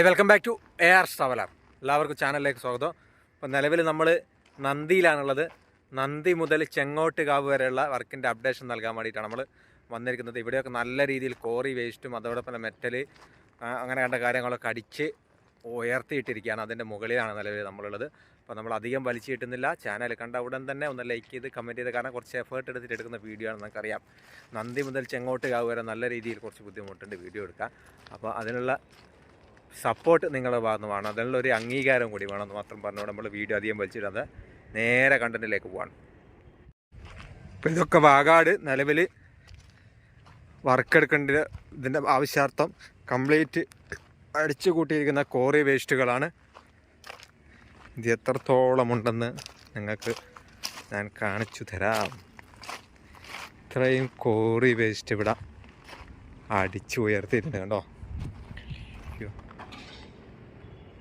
Hi welcome back to A R traveller എല്ലാവർക്കും ചാനലിലേക്ക് സ്വാഗതം. അപ്പോൾ നിലവിൽ നമ്മൾ നന്ദിയിലാണുള്ളത്. നന്ദി മുതൽ ചെങ്ങോട്ടുകാവ് വരെയുള്ള വർക്കിന്റെ അപ്ഡേഷൻ നൽകാൻ വേണ്ടിയിട്ടാണ് നമ്മൾ വന്നിരിക്കുന്നത്. ഇവിടെയൊക്കെ നല്ല രീതിയിൽ കോറി വേസ്റ്റും അതോടൊപ്പം മെറ്റൽ അങ്ങനെ കണ്ട കാര്യങ്ങളൊക്കെ അടിച്ച് ഉയർത്തിയിട്ടിരിക്കുകയാണ്. അതിന്റെ മുകളിലാണ് നിലവിൽ നമ്മളുള്ളത്. അപ്പോൾ നമ്മൾ അധികം വലിച്ചു കിട്ടുന്നില്ല. ചാനൽ കണ്ട ഉടൻ തന്നെ ഒന്ന് ലൈക്ക് ചെയ്ത് കമന്റ് ചെയ്ത് കാരണം കുറച്ച് എഫേർട്ട് എടുത്തിട്ട് എടുക്കുന്ന വീഡിയോ ആണ് നമുക്കറിയാം. നന്ദി മുതൽ ചെങ്ങോട്ട് കാവ് വരെ നല്ല രീതിയിൽ കുറച്ച് ബുദ്ധിമുട്ടുണ്ട്. വീഡിയോ എടുക്കാൻ. അപ്പോൾ അതിനുള്ള സപ്പോർട്ട് നിങ്ങളുടെ ഭാഗത്ത് വേണം. അതിനുള്ള ഒരു അംഗീകാരം കൂടി വേണം എന്ന് മാത്രം പറഞ്ഞുകൊണ്ട് നമ്മൾ വീഡിയോ അധികം വലിച്ചിടാതെ നേരെ കണ്ടന്റിലേക്ക് പോവാണ്. അപ്പോൾ ഇതൊക്കെ വാഗാട് നിലവിൽ വർക്ക് ഇതിന്റെ ആവശ്യാർത്ഥം കംപ്ലീറ്റ് അടിച്ചു കൂട്ടിയിരിക്കുന്ന കോറി വേസ്റ്റുകളാണ് ഇത് എത്രത്തോളം ഉണ്ടെന്ന് നിങ്ങൾക്ക് ഞാൻ കാണിച്ചു തരാം. ഇത്രയും കോറി വേസ്റ്റ് ഇവിടെ അടിച്ചു ഉയർത്തിയിട്ടുണ്ട് കണ്ടോ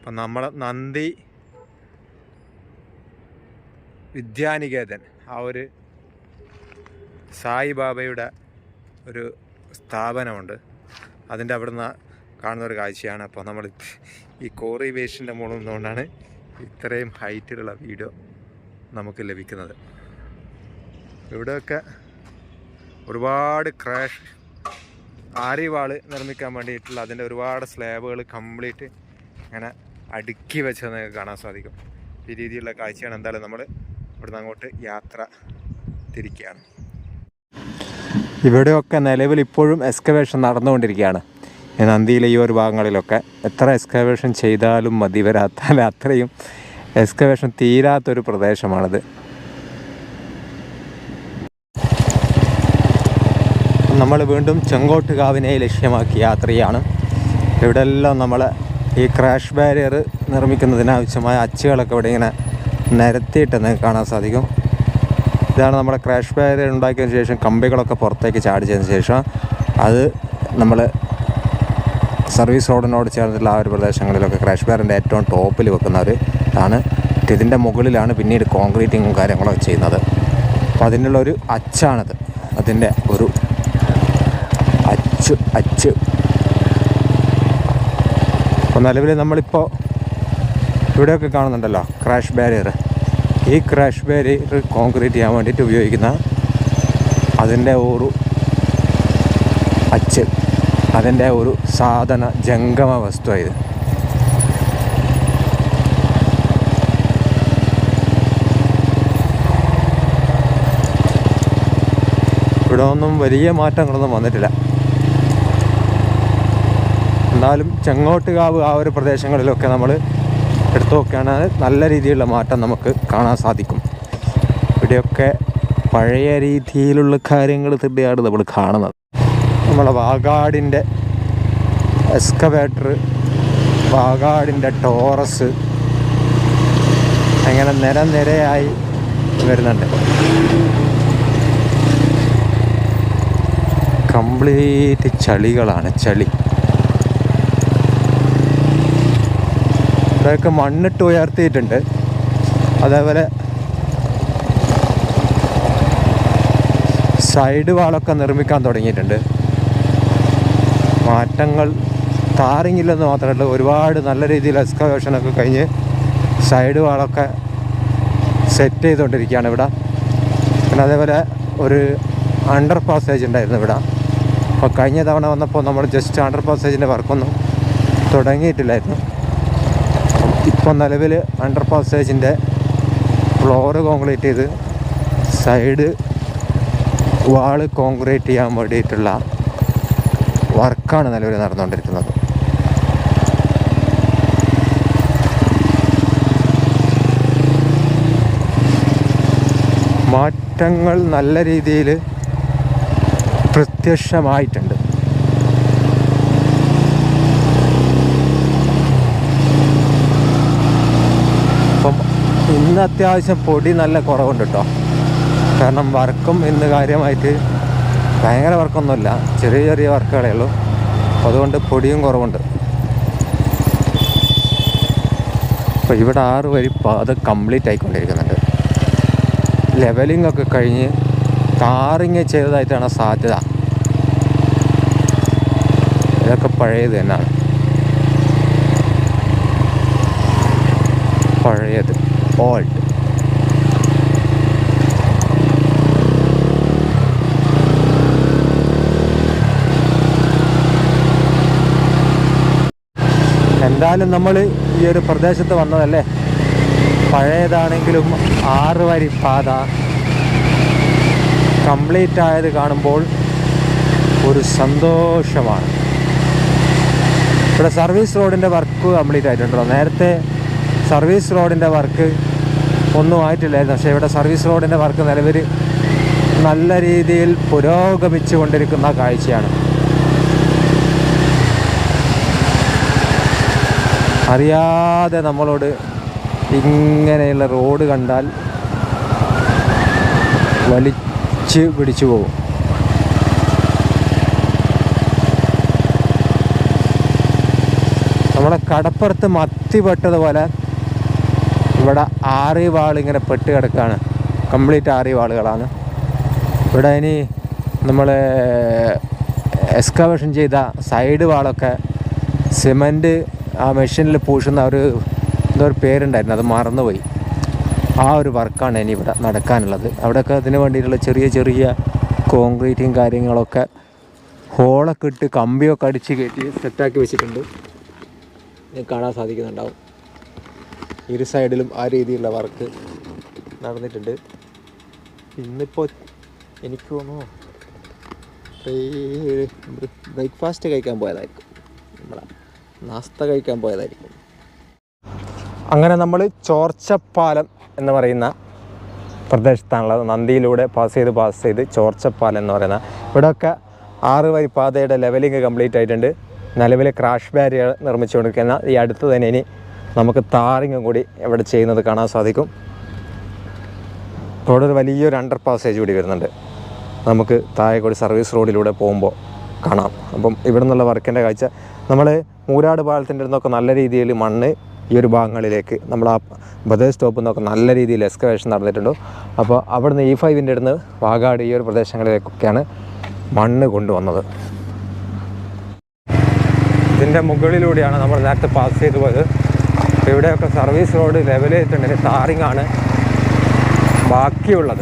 അപ്പം നമ്മളെ നന്ദി വിദ്യാനികേതൻ ആ ഒരു സായിബാബയുടെ ഒരു സ്ഥാപനമുണ്ട്. അതിന്റെ അവിടെ നിന്ന് കാണുന്ന ഒരു കാഴ്ചയാണ്. അപ്പോൾ നമ്മൾ ഈ കോറി വേഷിന്റെ മുകളിൽ നിന്നുകൊണ്ടാണ് ഇത്രയും ഹൈറ്റിലുള്ള വീഡിയോ നമുക്ക് ലഭിക്കുന്നത്. ഇവിടെയൊക്കെ ഒരുപാട് ക്രാഷ് ആരിവാൾ നിർമ്മിക്കാൻ വേണ്ടിയിട്ടുള്ള അതിന്റെ ഒരുപാട് സ്ലാബുകൾ കംപ്ലീറ്റ് അങ്ങനെ അടുക്കി വെച്ചത് നിങ്ങൾക്ക് കാണാൻ സാധിക്കും. ഈ രീതിയിലുള്ള കാഴ്ചയാണ് എന്തായാലും നമ്മൾ ഇവിടുന്ന് അങ്ങോട്ട് യാത്ര തിരിക്കുകയാണ്. ഇവിടെയൊക്കെ നിലവിൽ ഇപ്പോഴും എക്സ്കവേഷൻ നടന്നുകൊണ്ടിരിക്കുകയാണ്. നന്ദിയിലെ ഈ ഒരു ഭാഗങ്ങളിലൊക്കെ എത്ര എക്സ്കവേഷൻ ചെയ്താലും മതി വരാത്താൽ അത്രയും എക്സ്കവേഷൻ തീരാത്തൊരു പ്രദേശമാണിത്. നമ്മൾ വീണ്ടും ചെങ്കോട്ടുകാവിനെ ലക്ഷ്യമാക്കി യാത്രയാണ്. ഇവിടെല്ലാം നമ്മളെ ഈ ക്രാഷ് ബാരിയർ നിർമ്മിക്കുന്നതിനാവശ്യമായ അച്ചുകളൊക്കെ ഇവിടെ ഇങ്ങനെ നിരത്തിയിട്ട് നിങ്ങൾക്ക് കാണാൻ സാധിക്കും. ഇതാണ് നമ്മുടെ ക്രാഷ് ബാരിയർ ഉണ്ടാക്കിയതിന് ശേഷം കമ്പികളൊക്കെ പുറത്തേക്ക് ചാടിച്ചതിന് ശേഷം അത് നമ്മൾ സർവീസ് റോഡിനോട് ചേർന്നിട്ടുള്ള ആ ഒരു പ്രദേശങ്ങളിലൊക്കെ ക്രാഷ് ബാരിന്റെ ഏറ്റവും ടോപ്പിൽ വെക്കുന്ന ഒരു ഇതാണ്. ഇതിന്റെ മുകളിലാണ് പിന്നീട് കോൺക്രീറ്റിങ്ങും കാര്യങ്ങളൊക്കെ ചെയ്യുന്നത്. അപ്പോൾ അതിനുള്ള ഒരു അച്ചാണിത്. അതിന്റെ ഒരു അച്ച് അച്ച് അപ്പോൾ നിലവിൽ നമ്മളിപ്പോൾ ഇവിടെയൊക്കെ കാണുന്നുണ്ടല്ലോ ക്രാഷ് ബാരിയർ ഈ ക്രാഷ് ബാരിയർ കോൺക്രീറ്റ് ചെയ്യാൻ വേണ്ടിയിട്ട് ഉപയോഗിക്കുന്ന അതിന്റെ ഒരു അച്ച് അതിന്റെ ഒരു സാധന ജംഗമ വസ്തു ഇത് ഇവിടെ ഒന്നും വലിയ മാറ്റങ്ങളൊന്നും വന്നിട്ടില്ല. എന്നാലും ചെങ്ങോട്ടുകാവ് ആ ഒരു പ്രദേശങ്ങളിലൊക്കെ നമ്മൾ എടുത്തു നോക്കുകയാണെങ്കിൽ നല്ല രീതിയിലുള്ള മാറ്റം നമുക്ക് കാണാൻ സാധിക്കും. ഇവിടെയൊക്കെ പഴയ രീതിയിലുള്ള കാര്യങ്ങൾ തന്നെയാണ് നമ്മൾ കാണുന്നത്. നമ്മളെ വാഗാടിന്റെ എക്സ്കവേറ്റർ വാഗാടിന്റെ ടോറസ് അങ്ങനെ നിര നിരയായി വരുന്നുണ്ട്. കംപ്ലീറ്റ് ചളികളാണ് ചളി. ഇവിടെയൊക്കെ മണ്ണിട്ട് ഉയർത്തിയിട്ടുണ്ട്. അതേപോലെ സൈഡ് വാളൊക്കെ നിർമ്മിക്കാൻ തുടങ്ങിയിട്ടുണ്ട്. മാറ്റങ്ങൾ താറിങ്ങില്ലെന്ന് മാത്രമല്ല ഒരുപാട് നല്ല രീതിയിൽ എക്സ്കവേഷനൊക്കെ കഴിഞ്ഞ് സൈഡ് വാളൊക്കെ സെറ്റ് ചെയ്തുകൊണ്ടിരിക്കുകയാണ് ഇവിടെ. പിന്നെ അതേപോലെ ഒരു അണ്ടർ പാസേജ് ഉണ്ടായിരുന്നു ഇവിടെ. അപ്പോൾ കഴിഞ്ഞ തവണ വന്നപ്പോൾ നമ്മൾ ജസ്റ്റ് അണ്ടർ പാസേജിന്റെ വർക്കൊന്നും തുടങ്ങിയിട്ടില്ലായിരുന്നു. ഇപ്പം നിലവിൽ അണ്ടർ പാസേജിന്റെ ഫ്ലോറ് കോൺക്രീറ്റ് ചെയ്ത് സൈഡ് വാൾ കോൺക്രീറ്റ് ചെയ്യാൻ വേണ്ടിയിട്ടുള്ള വർക്കാണ് നിലവിൽ നടന്നുകൊണ്ടിരിക്കുന്നത്. മാറ്റങ്ങൾ നല്ല രീതിയിൽ പ്രത്യക്ഷമായിട്ടുണ്ട് അപ്പം അത്യാവശ്യം പൊടി നല്ല കുറവുണ്ട് കേട്ടോ കാരണം വർക്കും ഇന്ന് കാര്യമായിട്ട് ഭയങ്കര വർക്കൊന്നുമില്ല. ചെറിയ ചെറിയ വർക്കുകളേ ഉള്ളൂ. അതുകൊണ്ട് പൊടിയും കുറവുണ്ട്. അപ്പോൾ ഇവിടെ ആറ് വരി പാത കംപ്ലീറ്റ് ആയിക്കൊണ്ടിരിക്കുന്നുണ്ട്. ലെവലിംഗ് ഒക്കെ കഴിഞ്ഞ് ടാറിങ് ചെയ്തതായിട്ടാണ് സാധ്യത. ഇതൊക്കെ പഴയത് തന്നെയാണ്. പഴയത്. ഓൾഡ് എന്തായാലും നമ്മൾ ഈ ഒരു പ്രദേശത്ത് വന്നതല്ലേ? പഴയതാണെങ്കിലും ആറ് വരി പാത കംപ്ലീറ്റ് ആയത് കാണുമ്പോൾ ഒരു സന്തോഷമാണ്. ഇവിടെ സർവീസ് റോഡിന്റെ വർക്ക് കംപ്ലീറ്റ് ആയിട്ടുണ്ടല്ലോ നേരത്തെ സർവീസ് റോഡിന്റെ വർക്ക് ഒന്നും ആയിട്ടില്ലായിരുന്നു. പക്ഷേ ഇവിടെ സർവീസ് റോഡിന്റെ വർക്ക് നിലവിൽ നല്ല രീതിയിൽ പുരോഗമിച്ചു കൊണ്ടിരിക്കുന്ന കാഴ്ചയാണ്. അറിയാതെ നമ്മളോട് ഇങ്ങനെയുള്ള റോഡ് കണ്ടാൽ വലിച്ച് പിടിച്ചു പോകും. നമ്മളെ കടപ്പുറത്ത് മത്തി പെട്ടതുപോലെ ഇവിടെ ആറി വാൾ ഇങ്ങനെ പെട്ട് കിടക്കുകയാണ് കംപ്ലീറ്റ് ആറി വാളുകളാണ്. ഇവിടെ ഇനി നമ്മൾ എക്സ്കവേഷൻ ചെയ്ത സൈഡ് വാളൊക്കെ സിമന്റ് ആ മെഷീനിൽ പൂശുന്ന ഒരു എന്തോ ഒരു പേരുണ്ടായിരുന്നു. അത് മറന്നുപോയി. ആ ഒരു വർക്കാണ് ഇനി ഇവിടെ നടക്കാനുള്ളത്. അവിടെയൊക്കെ അതിന് വേണ്ടിയിട്ടുള്ള ചെറിയ ചെറിയ കോൺക്രീറ്റും കാര്യങ്ങളൊക്കെ ഹോളൊക്കെ ഇട്ട് കമ്പിയൊക്കെ അടിച്ച് കയറ്റി സെറ്റാക്കി വെച്ചിട്ടുണ്ട്. കാണാൻ സാധിക്കുന്നുണ്ടാവും. ഇരു സൈഡിലും ആ രീതിയിലുള്ള വർക്ക് നടന്നിട്ടുണ്ട്. ഇന്നിപ്പോൾ എനിക്ക് തോന്നുന്നു ബ്രേക്ക്ഫാസ്റ്റ് കഴിക്കാൻ പോയതായിരിക്കും. നമ്മളെ നാസ്ത കഴിക്കാൻ പോയതായിരിക്കും. അങ്ങനെ നമ്മൾ ചോർച്ചപ്പാലം എന്ന് പറയുന്ന പ്രദേശത്താണുള്ളത്. നന്ദിയിലൂടെ പാസ് ചെയ്ത് പാസ് ചെയ്ത് ചോർച്ചപ്പാലം എന്ന് പറയുന്ന ഇവിടെയൊക്കെ ആറ് വരി പാതയുടെ ലെവലിംഗ് കംപ്ലീറ്റ് ആയിട്ടുണ്ട്. നിലവിൽ ക്രാഷ് ബാരിയർ നിർമ്മിച്ചുകൊണ്ടിരിക്കുന്ന ഈ അടുത്ത് തന്നെ ഇനി നമുക്ക് താറിങ്ങും കൂടി ഇവിടെ ചെയ്യുന്നത് കാണാൻ സാധിക്കും. ഇവിടെ ഒരു വലിയൊരു അണ്ടർ പാസേജ് കൂടി വരുന്നുണ്ട്. നമുക്ക് താഴെക്കൂടി കൂടി സർവീസ് റോഡിലൂടെ പോകുമ്പോൾ കാണാം. അപ്പം ഇവിടെ നിന്നുള്ള വർക്കിന്റെ കാഴ്ച നമ്മൾ മൂരാട് പാലത്തിന്റെ നിന്നൊക്കെ നല്ല രീതിയിൽ മണ്ണ് ഈ ഒരു ഭാഗങ്ങളിലേക്ക് നമ്മൾ ആ ബദൽ സ്റ്റോപ്പിൽ നിന്നൊക്കെ നല്ല രീതിയിൽ എക്സ്കവേഷൻ നടന്നിട്ടുണ്ട്. അപ്പോൾ അവിടുന്ന് ഇ ഫൈവിന്റെ അടുന്ന് വാഗാട് ഈ ഒരു പ്രദേശങ്ങളിലേക്കൊക്കെയാണ് മണ്ണ് കൊണ്ടുവന്നത്. ഇതിന്റെ മുകളിലൂടെയാണ് നമ്മൾ നേരത്തെ പാസ് ചെയ്തു പോയത് അപ്പോൾ ഇവിടെയൊക്കെ സർവീസ് റോഡ് ചെയ്തിട്ടുണ്ട് ടാറിംഗ് ആണ് ബാക്കിയുള്ളത്.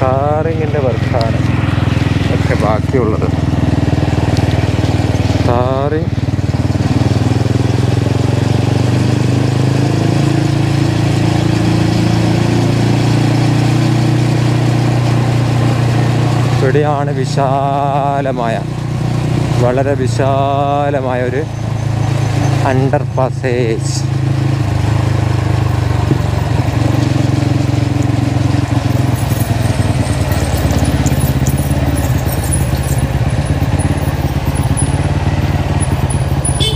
ടാറിങ്ങിന്റെ വർക്കാണ് ഒക്കെ ബാക്കിയുള്ളത്. ടാറിങ് ഇവിടെയാണ് വിശാലമായ വളരെ വിശാലമായ ഒരു അണ്ടർ പാസേജ്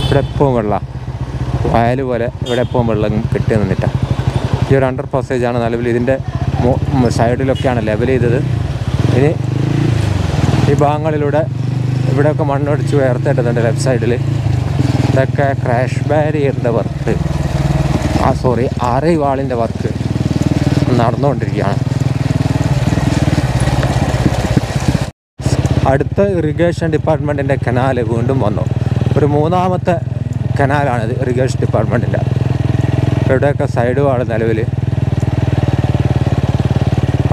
ഇവിടെ എപ്പോഴും വെള്ളം. വയൽ പോലെ ഇവിടെ എപ്പോഴും വെള്ളം കിട്ടി നിന്നിട്ടാണ് ഈ ഒരു അണ്ടർ പാസേജാണ് നിലവിൽ ഇതിന്റെ സൈഡിലൊക്കെയാണ് ലെവൽ ചെയ്തത്. ഇനി ഈ ഭാഗങ്ങളിലൂടെ ഇവിടെയൊക്കെ മണ്ണൊടിച്ച് ഉയർത്തിയിട്ടുണ്ട് ലെഫ്റ്റ് സൈഡിൽ ഇതൊക്കെ ക്രാഷ് ബാരിയറിന്റെ വർക്ക് ആ സോറി ആറേ വാളിന്റെ വർക്ക് നടന്നുകൊണ്ടിരിക്കുകയാണ്. അടുത്ത ഇറിഗേഷൻ ഡിപ്പാർട്ട്മെന്റിന്റെ കനാൽ വീണ്ടും വന്നു. ഒരു മൂന്നാമത്തെ കനാലാണിത് ഇറിഗേഷൻ ഡിപ്പാർട്ട്മെന്റിന്റെ ഇവിടെയൊക്കെ സൈഡ് വാൾ നിലവിൽ.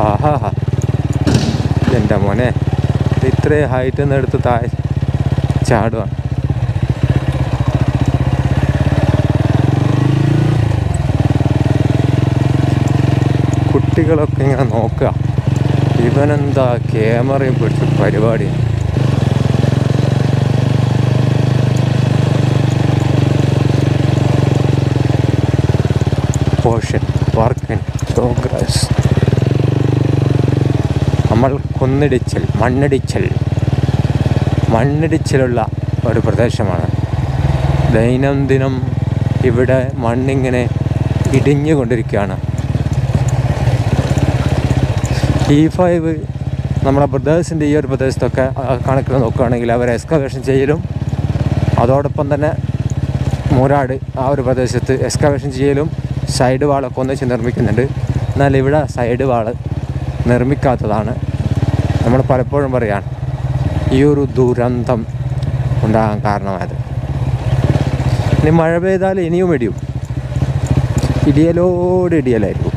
ആഹാ എന്റെ മോനെ. ഇത്രയും ഹൈറ്റ് നിന്ന് എടുത്ത് താഴെ ചാടുവാണ് കുട്ടികളൊക്കെ ഇങ്ങനെ നോക്കുക. ഇവനെന്താ ക്യാമറയും പിടിച്ച പരിപാടി. പോർഷൻ വർക്ക് പ്രോഗ്രസ് നമ്മൾ കുന്നിടിച്ചൽ മണ്ണിടിച്ചൽ. മണ്ണിടിച്ചിലുള്ള ഒരു പ്രദേശമാണ്. ദൈനംദിനം ഇവിടെ മണ്ണിങ്ങനെ ഇടിഞ്ഞുകൊണ്ടിരിക്കുകയാണ്. ഇ ഫൈവ് നമ്മുടെ ബ്രദേഴ്സിന്റെ ഈ ഒരു പ്രദേശത്തൊക്കെ കണക്കിൽ നോക്കുകയാണെങ്കിൽ അവർ എക്സ്കവേഷൻ ചെയ്യലും അതോടൊപ്പം തന്നെ മൂരാട് ആ ഒരു പ്രദേശത്ത് എക്സ്കവേഷൻ ചെയ്യലും സൈഡ് വാളൊക്കെ ഒന്നിച്ച് നിർമ്മിക്കുന്നുണ്ട്. എന്നാൽ ഇവിടെ സൈഡ് വാൾ നിർമ്മിക്കാത്തതാണ് നമ്മൾ പലപ്പോഴും പറയാണ് ഈ ഒരു ദുരന്തം ഉണ്ടാകാൻ കാരണമായത്. ഇനി മഴ പെയ്താൽ ഇനിയും ഇടിയും. ഇടിയലോട് ഇടിയലായിരിക്കും.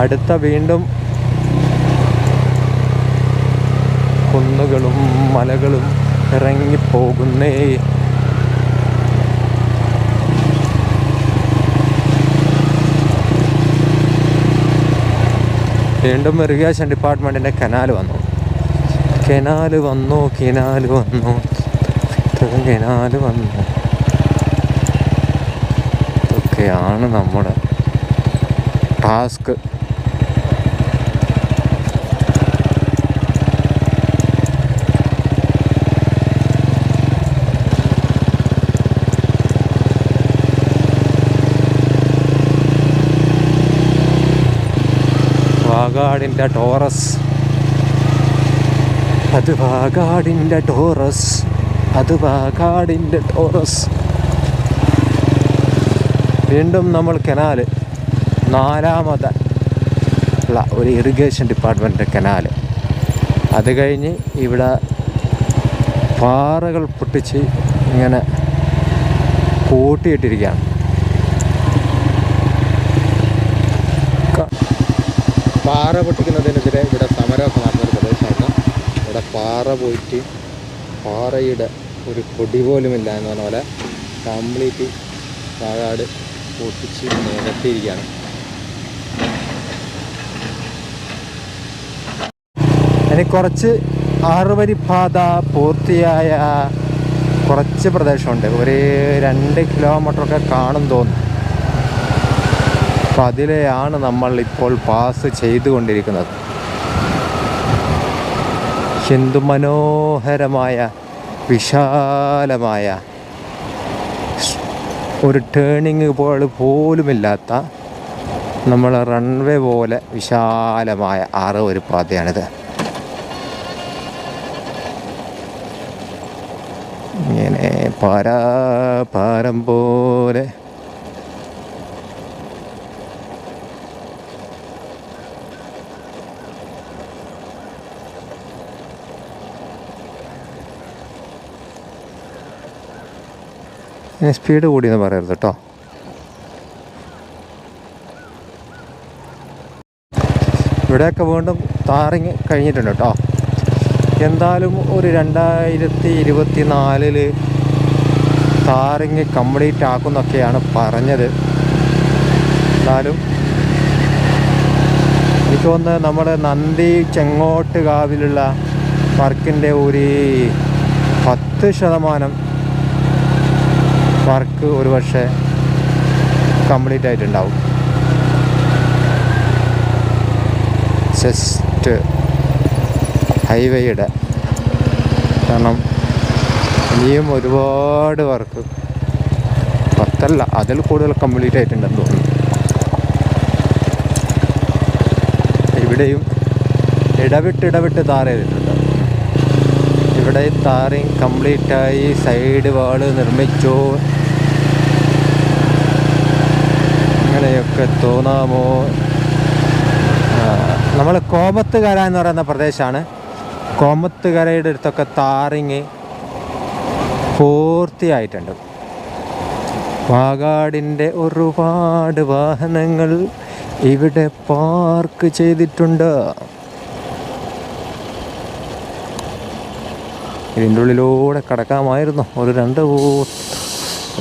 അടുത്ത വീണ്ടും കുന്നുകളും മലകളും ഇറങ്ങിപ്പോകുന്നേ വീണ്ടും ഇറിഗേഷൻ ഡിപ്പാർട്ട്മെന്റിന്റെ കനാൽ വന്നു. കനാൽ വന്നു കനാൽ വന്നു. കനാൽ വന്നു. ഇതൊക്കെയാണ് നമ്മുടെ ടാസ്ക്. വാഗാടിന്റെ ടോറസ്. അത് വാഗാടിന്റെ ടോറസ്. അത് വാഗാടിന്റെ ടോറസ്. വീണ്ടും നമ്മൾ കനാൽ നാലാമത് ഉള്ള ഒരു ഇറിഗേഷൻ ഡിപ്പാർട്ട്മെന്റ് കനാൽ. അത് കഴിഞ്ഞ് ഇവിടെ പാറകൾ പൊട്ടിച്ച് ഇങ്ങനെ കൂട്ടിയിട്ടിരിക്കുകയാണ്. പാറ പൊട്ടിക്കുന്നതിനെതിരെ ഇവിടെ സമരമൊക്കെ നടന്നൊരു പ്രദേശമാണ്. ഇവിടെ പാറ പോയിട്ട് പാറയുടെ ഒരു പൊടി പോലുമില്ല എന്ന് പറഞ്ഞ പോലെ കംപ്ലീറ്റ് പാകാട് പൊട്ടിച്ച് നിരത്തിയിരിക്കുകയാണ് ഇനി കുറച്ച് ആറുവരി പാത പൂർത്തിയായ കുറച്ച് പ്രദേശമുണ്ട്. ഒരു രണ്ട് കിലോമീറ്ററൊക്കെ കാണും തോന്നുന്നു. അപ്പം അതിലെയാണ് നമ്മൾ ഇപ്പോൾ പാസ് ചെയ്തുകൊണ്ടിരിക്കുന്നത്. എന്തു മനോഹരമായ വിശാലമായ ഒരു ടേണിങ് പോൾ പോലുമില്ലാത്ത നമ്മൾ റൺവേ പോലെ വിശാലമായ ആറ് ഒരു പാതയാണിത്. ഇങ്ങനെ പാരാ പാരം പോലെ സ്പീഡ് കൂടിയെന്ന് പറയരുത് കേട്ടോ ഇവിടെയൊക്കെ വീണ്ടും താറിങ് കഴിഞ്ഞിട്ടുണ്ട് കേട്ടോ എന്തായാലും ഒരു രണ്ടായിരത്തി ഇരുപത്തി നാലിൽ താറിങ് കംപ്ലീറ്റ് ആക്കുന്നൊക്കെയാണ് പറഞ്ഞത്. എന്നാലും എനിക്ക് തോന്നുന്നത് നമ്മുടെ നന്ദി ചെങ്ങോട്ട് കാവിലുള്ള വർക്കിന്റെ ഒരു പത്ത് ശതമാനം വർക്ക് ഒരു പക്ഷേ കംപ്ലീറ്റ് ആയിട്ടുണ്ടാവും. ജസ്റ്റ് ഹൈവേയുടെ കാരണം ഇനിയും ഒരുപാട് വർക്ക്. പത്തല്ല അതിൽ കൂടുതൽ കംപ്ലീറ്റ് ആയിട്ടുണ്ടെന്ന് തോന്നുന്നു. ഇവിടെയും ഇടവിട്ട് ഇടവിട്ട് താർ ചെയ്തിട്ടുണ്ട്. ഇവിടെ താറിങ് കംപ്ലീറ്റായി സൈഡ് വാൾ നിർമ്മിച്ചു. അങ്ങനെയൊക്കെ തോന്നാമോ? നമ്മൾ കോമത്തുകര എന്ന് പറയുന്ന പ്രദേശമാണ് കോമത്തുകരയുടെ അടുത്തൊക്കെ താറിങ് പൂർത്തിയായിട്ടുണ്ട്. വാഗാടിന്റെ ഒരുപാട് വാഹനങ്ങൾ ഇവിടെ പാർക്ക് ചെയ്തിട്ടുണ്ട്. ഇതിന്റെ ഉള്ളിലൂടെ കടക്കാമായിരുന്നു. ഒരു രണ്ട്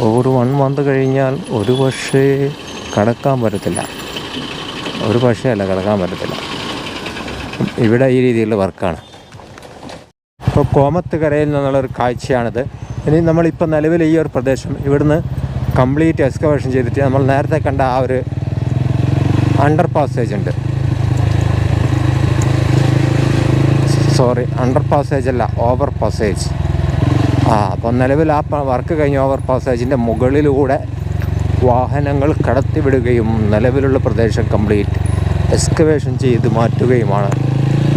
ഒരു വൺ മന്ത് കഴിഞ്ഞാൽ ഒരു പക്ഷേ കടക്കാൻ പറ്റത്തില്ല. ഒരു പക്ഷേ കടക്കാൻ പറ്റത്തില്ല. ഇവിടെ ഈ രീതിയിലുള്ള വർക്കാണ്. ഇപ്പോൾ കോമത്തുകരയിൽ നിന്നുള്ളൊരു കാഴ്ചയാണിത്. ഇനി നമ്മളിപ്പോൾ നിലവിൽ ഈ ഒരു പ്രദേശം ഇവിടുന്ന് കംപ്ലീറ്റ് എക്സ്കവേഷൻ ചെയ്തിട്ട് നമ്മൾ നേരത്തെ കണ്ട ആ ഒരു അണ്ടർ പാസേജ് ഉണ്ട്. സോറി അണ്ടർ പാസേജ് അല്ല ഓവർ പാസേജ് ആ അപ്പം നിലവിൽ ആ വർക്ക് കഴിഞ്ഞ ഓവർ പാസേജിന്റെ മുകളിലൂടെ വാഹനങ്ങൾ കടത്തിവിടുകയും നിലവിലുള്ള പ്രദേശം കംപ്ലീറ്റ് എക്സ്കവേഷൻ ചെയ്ത് മാറ്റുകയുമാണ്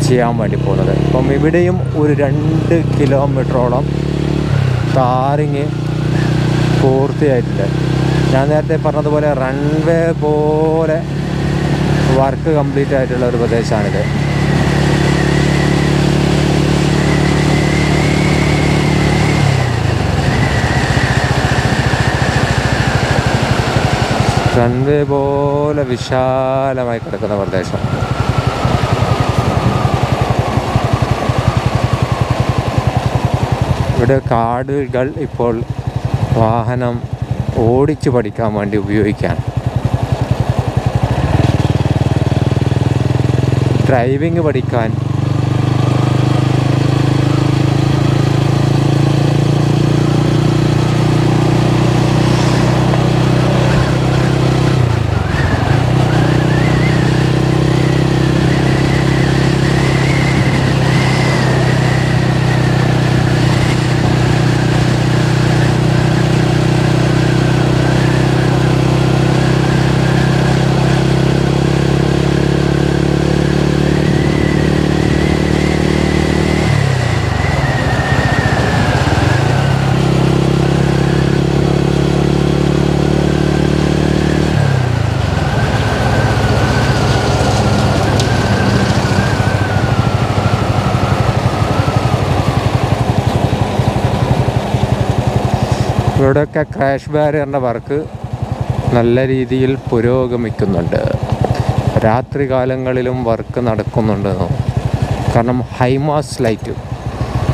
ചെയ്യാൻ വേണ്ടി പോകുന്നത്. അപ്പം ഇവിടെയും ഒരു രണ്ട് കിലോമീറ്ററോളം താറിങ് പൂർത്തിയായിട്ടുണ്ട്. ഞാൻ നേരത്തെ പറഞ്ഞതുപോലെ റൺവേ പോലെ വർക്ക് കംപ്ലീറ്റ് ആയിട്ടുള്ള ഒരു പ്രദേശമാണിത്. റൺവേ പോലെ വിശാലമായി കിടക്കുന്ന പ്രദേശം. ഇവിടെ കാടുകൾ ഇപ്പോൾ വാഹനം ഓടിച്ചു പഠിക്കാൻ വേണ്ടി ഉപയോഗിക്കാൻ ഡ്രൈവിംഗ് പഠിക്കാൻ ഇവിടെയൊക്കെ ക്രാഷ് ബാരിയറിന്റെ വർക്ക് നല്ല രീതിയിൽ പുരോഗമിക്കുന്നുണ്ട്. രാത്രി കാലങ്ങളിലും വർക്ക് നടക്കുന്നുണ്ട് കാരണം ഹൈമാസ് ലൈറ്റ്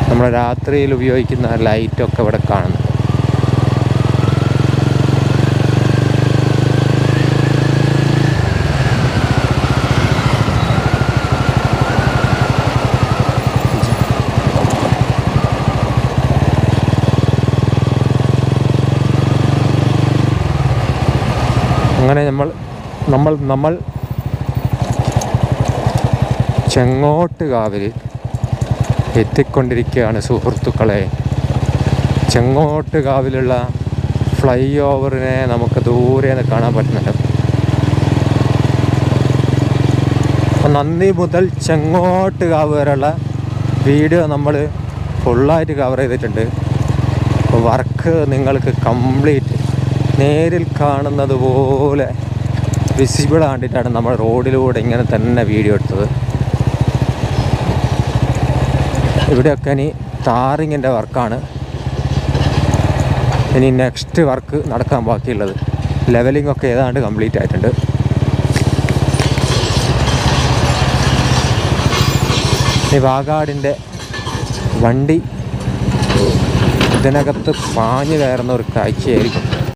നമ്മൾ രാത്രിയിൽ ഉപയോഗിക്കുന്ന ലൈറ്റൊക്കെ ഇവിടെ കാണുന്നു അങ്ങനെ നമ്മൾ നമ്മൾ നമ്മൾ ചെങ്ങോട്ടുകാവിൽ എത്തിക്കൊണ്ടിരിക്കുകയാണ് സുഹൃത്തുക്കളെ. ചെങ്ങോട്ടുകാവിലുള്ള ഫ്ലൈ ഓവറിനെ നമുക്ക് ദൂരെ നിന്ന് കാണാൻ പറ്റുന്നുണ്ട്. നന്ദി മുതൽ ചെങ്ങോട്ടുകാവ് വരെയുള്ള വീഡിയോ നമ്മൾ ഫുള്ളായിട്ട് കവർ ചെയ്തിട്ടുണ്ട്. വർക്ക് നിങ്ങൾക്ക് കംപ്ലീറ്റ് നേരിൽ കാണുന്നത് പോലെ വിസിബിൾ കണ്ടിട്ടാണ് നമ്മൾ റോഡിലൂടെ ഇങ്ങനെ തന്നെ വീഡിയോ എടുത്തത്. ഇവിടെയൊക്കെ ഇനി ടാറിങ്ങിന്റെ വർക്കാണ്. ഇനി നെക്സ്റ്റ് വർക്ക് നടക്കാൻ ബാക്കിയുള്ളത്. ലെവലിംഗ് ഒക്കെ ഏതാണ്ട് കംപ്ലീറ്റ് ആയിട്ടുണ്ട്. ഈ വാഗാടിന്റെ വണ്ടി ഇതിനകത്ത് പാഞ്ഞു കയറുന്ന ഒരു കാഴ്ചയായിരിക്കും.